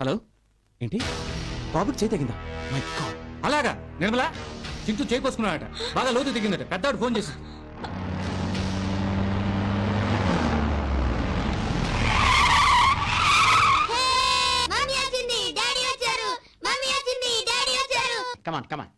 Hello? ఏంటి? బాబుకి చేయి తగిందా మై గాడ్. అలాగా నిర్మల? చింటూ చేకొసుకున్నాడట బాగా లోతు దిగిందట పెద్దవాడు ఫోన్ చేసి. మమ్మీ వచ్చింది డాడీ వచ్చారు. మమ్మీ వచ్చింది డాడీ వచ్చారు. Come on come on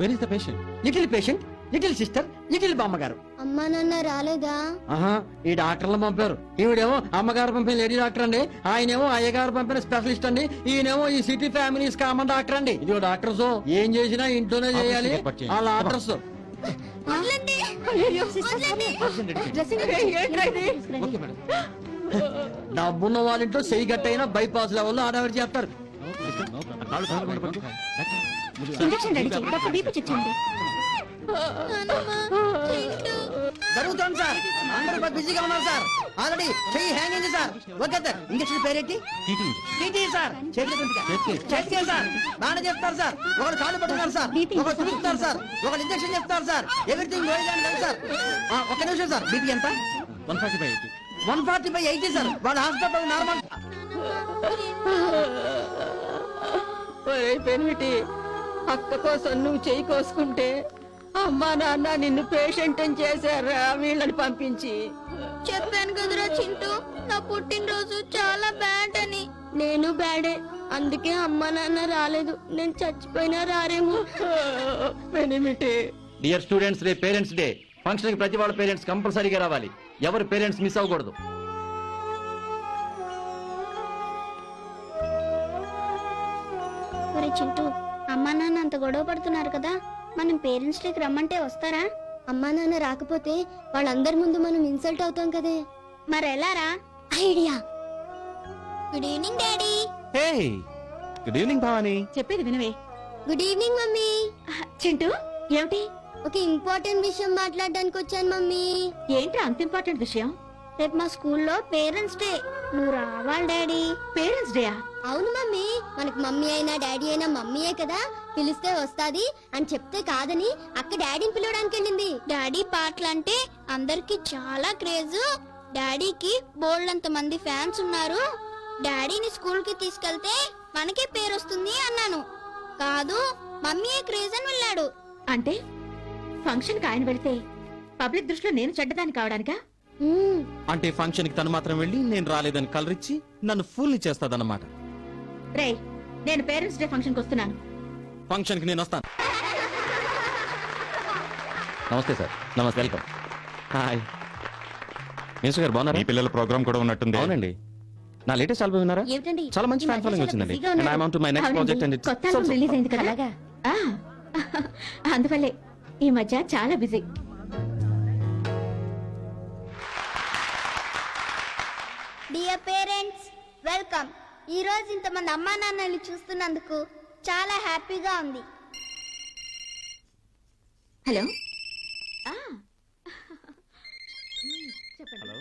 where is the patient little patient little sister little బామ్మగారు. అమ్మా నాన్న రాలేదా? ఆహా ఈ డాక్టర్లు పంపారు. ఈవిడేమో అమ్మగారు పంపిన లేడీ డాక్టర్ అండి ఆయనేమో అయ్యగారు పంపిన స్పెషలిస్ట్ అండి ఈయనేమో ఈ సిటీ ఫ్యామిలీస్ కామన్ డాక్టర్ అండి. ఇదిగో డాక్టర్స్ ఏం చేసినా ఇంట్లోనే చేయాలి. వాళ్ళ ఆర్డర్స్ డబ్బున్న వాళ్ళ ఇంట్లో సెయ్యి గట్టయినా బైపాస్ లెవెల్లో ఆడవారు చేస్తారు. జరుగుతోంది సార్. అందరూ బిజీగా ఉన్నారు సార్. ఆల్రెడీ చెయ్యి హ్యాంగ్ అయింది సార్. Okay sir. ఇంజక్షన్ పేరేంటి టీటీ సార్. చేతికే. సార్. బాగానే చెప్తారు సార్. ఒకడు కాళ్ళు పట్టుకున్నారు సార్. ఒకడు చూపుతారు సార్. ఒకడు ఇంజక్షన్ చెప్తారు సార్. Everything going sir. ఆ, ఒక్క నిమిషం సార్. బీపీ ఎంత? One forty five one forty by eighty sir. వాళ్ళ హాస్పిటల్ నార్మల్ పెనిమిటి అక్క కోసం నువ్వు చెయ్యి కోసుకుంటే అమ్మా నాన్న నిన్ను పేషెంట్ అని చేశారా? వీళ్ళని పంపించి. చెప్పాను కదరా చింటూ నా పుట్టినరోజు చాలా బ్యాడ్ అని. నేను బ్యాడే అందుకే అమ్మ నాన్న రాలేదు. నేను చచ్చిపోయినా రారేమో. పెనిమిటి dear students day parents day ఫంక్షన్కి ప్రతి వాళ్ళ పేరెంట్స్ కంపల్సరీగా రావాలి. ఎవరు పేరెంట్స్ మిస్ అవ్వకూడదు. చింటూ అమ్మా నాన్న అంత గొడవ పడుతున్నారు కదా? మనం పేరెంట్స్ డేకి రమ్మంటే వస్తారా? అమ్మా నాన్న రాకపోతే వాళ్ళందరి ముందు మనం ఇన్సల్ట్ అవుతాం కదే. మరి ఎలా రా idea. Good evening daddy. Hey good evening Bhavani చెప్పేది వినవే. Good evening mummy. చింటూ ఏమిటి? ఒక ఇంపార్టెంట్ విషయం మాట్లాడడానికి వచ్చాను మమ్మీ. ఏంట్రా అంత ఇంపార్టెంట్ విషయం? రేపు మా స్కూల్లో పేరెంట్స్ డే. నువ్వు రావాలి డాడీ. పేరెంట్స్ డేయా అవును మమ్మీ. మనకు మమ్మీ అయినా డాడీ అయినా మమ్మీయే కదా. పిలిస్తే వస్తాది. అని చెప్తే కాదని అక్క డాడీని పిలవడానికి వెళ్ళింది. డాడీ పాటలు అంటే అందరికి చాలా క్రేజ్. డాడీకి బోల్డ్ అంత మంది ఫ్యాన్స్ ఉన్నారు. డాడీని స్కూల్కి తీసుకెళ్తే మనకే పేరు వస్తుంది అన్నాను. కాదు మమ్మీయే క్రేజ్ అని వెళ్ళాడు. అంటే ఫంక్షన్కి ఆయన వెళ్తే పబ్లిక్ దృష్టిలో నేను చెడ్డదాన్ని కావడానికా. అంటే ఫంక్షన్కి తను మాత్రం వెళ్ళి నేను రాలేదని కలరిచ్చి నన్ను ఫుల్ చేస్తాదన్నమాట. రే నేను పేరెంట్స్ డే ఫంక్షన్కి వస్తున్నాను. ఫంక్షన్కి నేను వస్తాను. నమస్తే సార్. నమస్తే వెల్కమ్. హాయ్. మినిస్టర్ గారు బాగున్నారా? మీ పిల్లల ప్రోగ్రామ్ కూడా ఉన్నట్టుంది. అవునండి. నా లేటెస్ట్ ఆల్బమ్ విన్నారా? ఏమిటండి? చాలా మంచి ఫ్యాన్ ఫాలోయింగ్ వచ్చిందండి. And. I want my next. Project and కొత్త ఆల్బమ్ రిలీజ్ అయింది కదా. ఆ, అందువల్లే ఈ మధ్య చాలా బిజీ డియర్ పేరెంట్స్ వెల్కమ్ ఈ రోజు ఇంతమంది అమ్మా నాన్నల్ని చూస్తున్నందుకు చాలా హ్యాపీగా ఉంది. హలో? ఆ. చెప్పండి hello?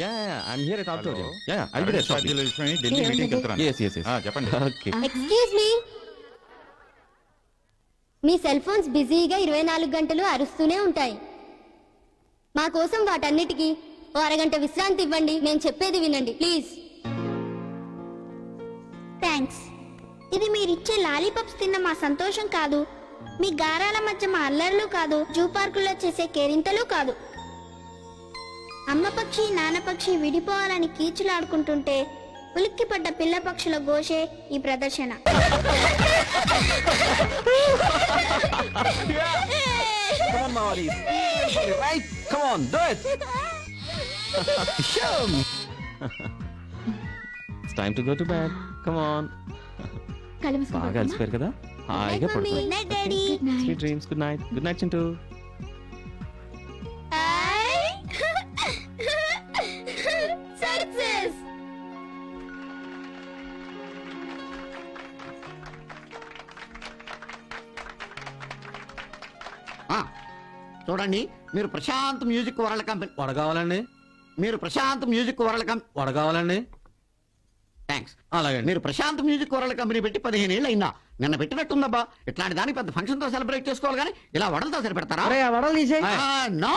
Ya I'm here at auditorium Hello. Ya I'll be there ఛార్జీల విషయమై ఢిల్లీ ఏముంది? మీటింగ్ వెళ్తున్నాను yes yes yes. ఆ, చెప్పండి. Okay excuse me me cell phones బిజీగా ఇరవై నాలుగు గంటలు అరుస్తూనే ఉంటాయి. మా కోసం వాటన్నిటికీ ఓ అరగంట విశ్రాంతి ఇవ్వండి నేను చెప్పేది వినండి. ప్లీజ్. థ్యాంక్స్ ఇది మీరిచ్చే లాలీపాప్స్ తిన్న మా సంతోషం కాదు మీ గారాల మధ్య మా అల్లర్లు కాదు జూ పార్కుల్లో చేసే కేరింతలు కాదు అమ్మ పక్షి నాన్న పక్షి విడిపోవాలని కీచులాడుకుంటుంటే ఉలిక్కిపడ్డ పిల్ల పక్షుల ఘోషే ఈ ప్రదర్శన Come on, Mawali. Right? Come on, do it. Show me. it's time to go to bed. Come on. కళ్ళు మూసుకొని బాగా పడుకోమ్మా. అలసిపోయారు కదా హాయిగా పడుకో good night daddy Good night. Sweet dreams good night good night Chintu చూడండి మీరు ప్రశాంత్ మ్యూజిక్ వరల్డ్ కంపెనీ వడ కావాలండి మీరు ప్రశాంత్ మ్యూజిక్ వరల్డ్ కంపెనీ వడ కావాలండి థ్యాంక్స్ అలాగండి మీరు ప్రశాంత్ మ్యూజిక్ వరల్డ్ కంపెనీ పెట్టి పదిహేను ఏళ్ళు అయినా నిన్న పెట్టినట్టుందబ్బా. ఇట్లాంటి దానికి పెద్ద ఫంక్షన్తో సెలబ్రేట్ చేసుకోవాలి కానీ ఇలా వడలతో సరిపెడతారా? వడలు తీసేయ్. ఆ, నో.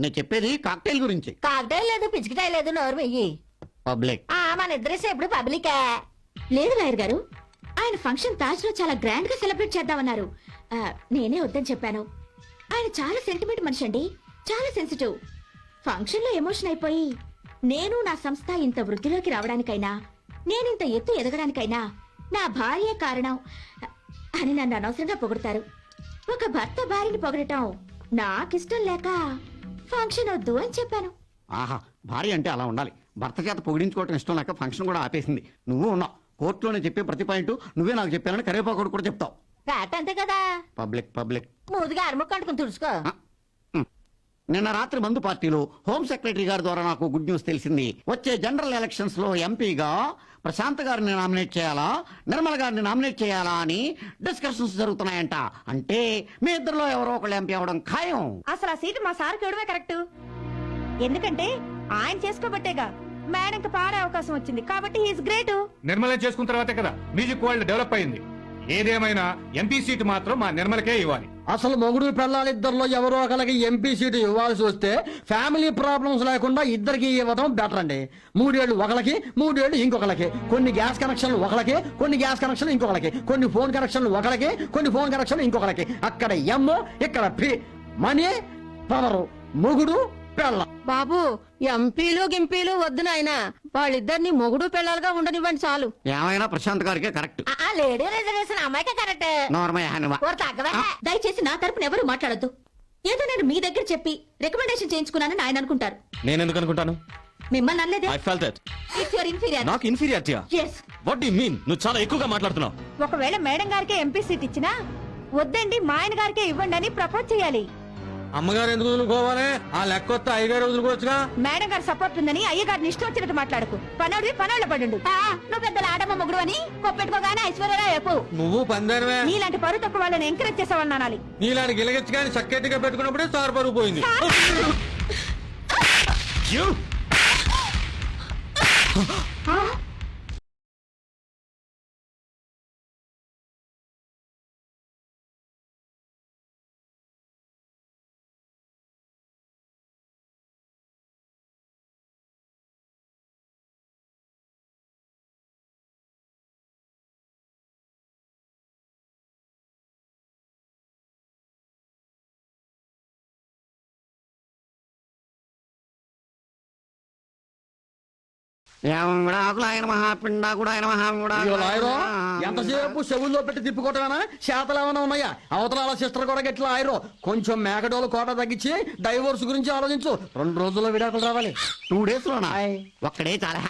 నేను చెప్పేది కాక్టైల్ గురించి. కాకటాయి లేదు పిచ్చికిటాయి లేదు నోరు వెయ్యి. పబ్లిక్ మన ఇద్దరేసి ఎప్పుడు పబ్లికా. లేదు లాయర్ గారు. ఆయన ఫంక్షన్ తాజ్లో చాలా గ్రాండ్గా సెలబ్రేట్ చేద్దామన్నారు. నేనే వద్దని చెప్పాను. ఆయన చాలా సెంటిమెంట్ మనిషి అండి. చాలా సెన్సిటివ్ ఫంక్షన్లో ఎమోషన్ అయిపోయి నేను నా సంస్థ ఇంత వృద్ధిలోకి రావడానికైనా నేనింత ఎత్తు ఎదగడానికైనా నా భార్యే కారణం అని నన్ను అనవసరంగా పొగుడతారు. ఒక భర్త భార్యని పొగడటం నాకిష్టం లేక ఫంక్షన్ వద్దు అని చెప్పాను. ఆహా భార్య అంటే అలా ఉండాలి. భర్త చేత పొగిడించుకోవటం ఇష్టం లేక ఫంక్షన్ కూడా ఆపేసింది. నువ్వు ఉన్నావు. కోర్టులోనే చెప్పే ప్రతి పాయింట్ నువ్వే నాకు చెప్పానని కరివేపాకుడు కూడా చెప్తావు. అంతే కదా. Public public. ముందుగా అరుముక్కు అంటుకుని తుడుచుకో. నిన్న రాత్రి మందు పార్టీలో హోమ్ సెక్రటరీ గారి ద్వారా నాకు గుడ్ న్యూస్ తెలిసింది. వచ్చే జనరల్ ఎలక్షన్స్లో ఎంపీగా ప్రశాంత్ గారిని నామినేట్ చేయాలా? నిర్మల గారిని నామినేట్ చేయాలా అని డిస్కషన్స్ జరుగుతున్నాయంట. అంటే మీ ఇద్దరిలో ఎవరో ఒకళ్ళు ఎంపీ అవడం ఖాయం. అసలు ఆ సీటు మా సార్కి ఇవ్వడమే కరెక్ట్. ఎందుకంటే ఆయన చేసుకోబట్టేగా మేడంకి పాడే అవకాశం వచ్చింది. కాబట్టి హీస్ గ్రేట్ నిర్మలం చేసుకున్న తర్వాతే కదా మ్యూజిక్ వరల్డ్ డెవలప్ అయింది. ఏదేమైనా ఎంపీ సీట్ మాత్రం మా నిర్మలకే ఇవ్వాలి. అసలు మొగుడు పెళ్ళాలిద్దరిలో ఎవరో ఒకరికి ఎంపీ సీటు ఇవ్వాల్సి వస్తే ఫ్యామిలీ ప్రాబ్లమ్స్ లేకుండా ఇద్దరికి ఇవ్వడం బెటర్ అండి. మూడేళ్ళు ఒకరికి మూడేళ్ళు ఇంకొకరికి కొన్ని గ్యాస్ కనెక్షన్లు ఒకరికి కొన్ని గ్యాస్ కనెక్షన్లు ఇంకొకరికి కొన్ని ఫోన్ కనెక్షన్లు ఒకరికి కొన్ని ఫోన్ కనెక్షన్లు ఇంకొకరికి అక్కడ ఎమ్ ఇక్కడ పి మనీ పవరు మొగుడు పెళ్ళ. బాబు ఎంపీలు గింపీలు వద్దు నాయన. వాళ్ళిద్దరిని మొగుడు పిల్లలుగా ఉండనివ్వండి చాలు. ఏమైనా ప్రశాంత్ గారికే కరెక్ట్. లేడీ రిజర్వేషన్ అమ్మాయికే కరెక్ట్. తగ్గవే దయచేసి నా తరపున ఎవరు మాట్లాడొద్దు. ఏదో నేను మీ దగ్గర చెప్పి రికమెండేషన్ చేయించుకున్నానని ఆయన అనుకుంటారు. నేను ఎందుకు అనుకుంటాను? మిమ్మల్ని అనలేదే? I feel that it's your inferior నాకు ఇన్ఫీరియారిటీయా ఎస్ వాట్ డు మీన్ నువ్వు చాలా ఎక్కువగా మాట్లాడుతున్నావు. ఒకవేళ మేడం గారికే ఎంపీ సీట్ ఇచ్చినా వద్దండి మా ఆయన గారికే ఇవ్వండి అని ప్రపోజ్ చేయాలి. అమ్మగారు ఎందుకు వదులుకోవాలి? ఆ లెక్క వస్తే అయ్యగారు వదులుకోవచ్చుగా? మేడం గారి సపోర్ట్ ఉందని అయ్య గారిని ఇష్టం వచ్చినట్టు మాట్లాడకు. పనోడివి పనోళ్ళ పడు నువ్వు పెద్దల ఆడమ్మ మొగుడు అని కొప్పెట్టుకోగానే ఐశ్వర్యరావు చెప్పు. నువ్వు పందేనవే. నీలాంటి పరువు తక్కువ వాళ్ళని ఎంకరేజ్ చేసేవాళ్ళని అనాలి నీలాంటి గిలగచ్చు కానీ చక్కటిగా పెట్టుకున్నప్పుడే సార్ పరుగు పోయింది. You! ఎంతసేపు చెవుల్లో పెట్టి తిప్పుకోవటమేనా చేతలు ఏమైనా ఉన్నాయా అవతల సిస్టర్ కూడా గట్లా ఆయరు కొంచెం మేకడోలు కోట తగ్గించి డైవోర్స్ గురించి ఆలోచించు. రెండు రోజుల్లో విడాకులు రావాలి. టూ డేస్ లోనా? ఒక్కడే చాలా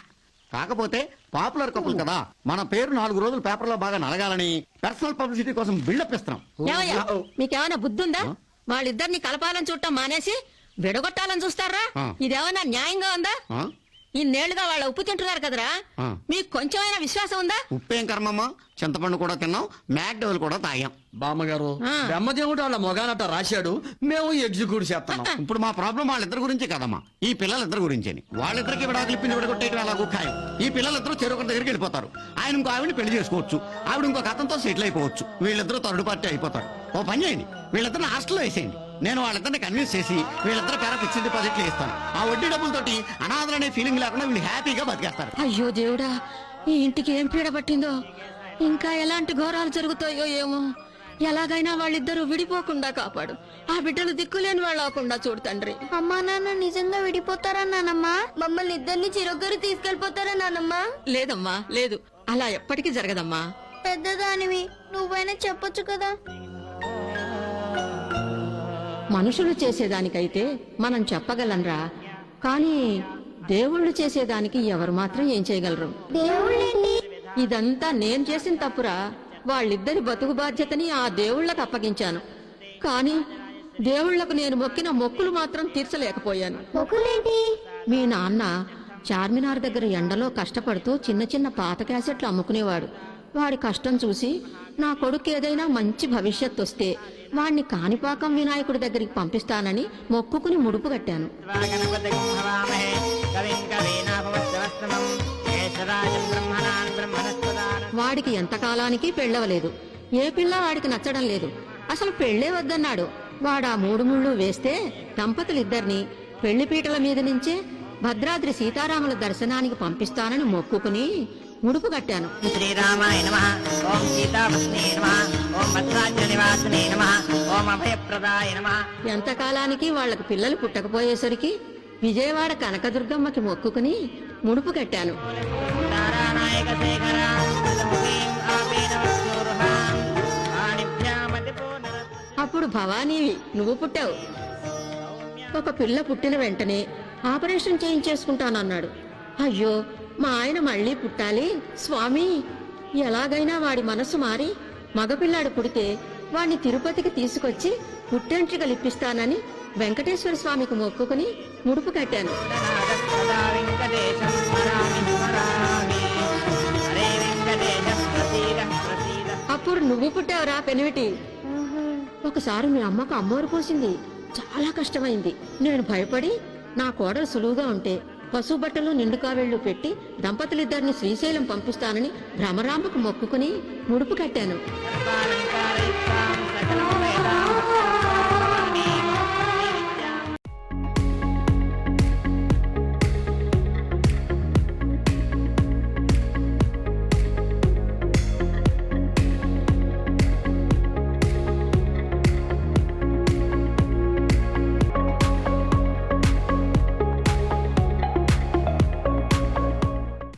కాకపోతే పాపులర్ కపుల్ కదా. మన పేరు నాలుగు రోజులు పేపర్లో బాగా నలగాలని పర్సనల్ పబ్లిసిటీ కోసం బిల్డప్ ఇస్తున్నాం. మీకేమైనా బుద్ధి ఉందా వాళ్ళిద్దరిని కలపాలని చూడటం మానేసి విడగొట్టాలని చూస్తారా? ఆ. ఇదేమన్నా న్యాయంగా ఉందా? ఇన్నేళ్ళుగా వాళ్ళ ఉప్పు తింటున్నారు కదరా. మీకు కొంచెమైనా విశ్వాసం ఉందా? ఉప్పేం కర్మమ్మా? చింతపండు కూడా తిన్నాం మ్యాక్డోల్ కూడా తాగాం. బామ్మగారు బ్రహ్మదేవుడు వాళ్ళ మొగానట రాశాడు మేము ఎగ్జిక్యూట్ చేస్తున్నాం. ఇప్పుడు మా ప్రాబ్లం వాళ్ళిద్దరి గురించే కదమ్మా. ఈ పిల్లలిద్దరి గురించి వాళ్ళిద్దరికి విడాకులు ఇప్పించి విడగొట్టేయడం ఎలాగో ఖాయం. ఈ పిల్లలిద్దరూ చెరువు దగ్గరికి వెళ్ళిపోతారు. ఆయన ఇంకో ఆవిడని పెళ్ళి చేసుకోవచ్చు. ఆవిడ ఇంకొక అతనితో సెటిల్ అయిపోవచ్చు. వీళ్ళిద్దరూ థర్డ్ పార్టీ అయిపోతారు. ఓ పని చేయండి. వీళ్ళిద్దరిని హాస్టల్లో వేసేయండి. నేను వాళ్ళిద్దరిని కన్విన్స్ చేసి వీళ్ళిద్దరు పేర ఫిక్స్డ్ డిపాజిట్లు ఇస్తాను ఆ వడ్డీ డబ్బులతోటి అనాథలనే ఫీలింగ్ లేకుండా వీళ్ళు హ్యాపీగా బతికేస్తారు. అయ్యో దేవుడా ఈ ఇంటికి ఏం పీడ పట్టిందో? ఇంకా ఎలాంటి ఘోరాలు జరుగుతాయో ఏమో. ఎలాగైనా వాళ్ళిద్దరూ విడిపోకుండా కాపాడు. ఆ బిడ్డలు దిక్కులేని వాళ్ళు చూడు తండ్రి. అమ్మా నాన్న నిజంగా విడిపోతారా నానమ్మా? మమ్మల్ని ఇద్దరిని చిరొగ్గరు తీసుకెళ్ళిపోతారా నానమ్మా? లేదమ్మా లేదు. అలా ఎప్పటికీ జరగదమ్మా. పెద్దదానివి నువ్వైనా చెప్పొచ్చు కదా? మనుషులు చేసేదానికైతే మనం చెప్పగలంరా. కానీ దేవుళ్ళు చేసేదానికి ఎవరు మాత్రం ఏం చేయగలరు? దేవుళ్ళేంటి? ఇదంతా నేను చేసిన తప్పురా. వాళ్ళిద్దరి బతుకు బాధ్యతని ఆ దేవుళ్ళకు అప్పగించాను. కానీ దేవుళ్ళకు నేను మొక్కిన మొక్కులు మాత్రం తీర్చలేకపోయాను. మొక్కులేంటి? మీ నాన్న చార్మినార్ దగ్గర ఎండలో కష్టపడుతూ చిన్న చిన్న పాత క్యాసెట్లు అమ్ముకునేవాడు. వాడి కష్టం చూసి నా కొడుకు ఏదైనా మంచి భవిష్యత్తు వస్తే వాణ్ణి కాణిపాకం వినాయకుడి దగ్గరికి పంపిస్తానని మొక్కుకుని ముడుపు కట్టాను. వాడికి ఎంతకాలానికి పెళ్ళవలేదు. ఏ పిల్ల వాడికి నచ్చడం లేదు. అసలు పెళ్ళే వద్దన్నాడు. వాడా మూడు ముళ్ళు వేస్తే దంపతులిద్దరిని పెళ్ళిపీటల మీద నుంచే భద్రాద్రి సీతారాముల దర్శనానికి పంపిస్తానని మొక్కుకుని ముడుపు కట్టాను. శ్రీరామాయ నమ. ఓం సీతాపత్నే నమ. ఓం భద్రాద్రి నివాసనే నమ. ఓం అభయప్రదాయ నమ. ఎంతకాలానికి వాళ్ళకు పిల్లలు పుట్టకపోయేసరికి విజయవాడ కనకదుర్గమ్మకి మొక్కుకుని ముడుపు కట్టాను. అప్పుడు భవానీవి నువ్వు పుట్టావు. ఒక పిల్ల పుట్టిన వెంటనే ఆపరేషన్ చేయించేసుకుంటానన్నాడు. అయ్యో మా ఆయన మళ్ళీ పుట్టాలి? స్వామి ఎలాగైనా వాడి మనసు మారి మగపిల్లాడు పుడితే వాణ్ణి తిరుపతికి తీసుకొచ్చి పుట్టెంట్రికలు ఇప్పిస్తానని వెంకటేశ్వర స్వామికి మొక్కుకుని ముడుపు కట్టాను. నువ్వు పుట్టావురా పెనివిటి. ఒకసారి మీ అమ్మకు అమ్మోరు పోసింది. చాలా కష్టమైంది. నేను భయపడి నా కోడలు సులువుగా ఉంటే పశువు బట్టలు నిండు కావేళ్ళు పెట్టి దంపతులిద్దరిని శ్రీశైలం పంపిస్తానని భ్రమరాంబకు మొక్కుకుని ముడుపు కట్టాను.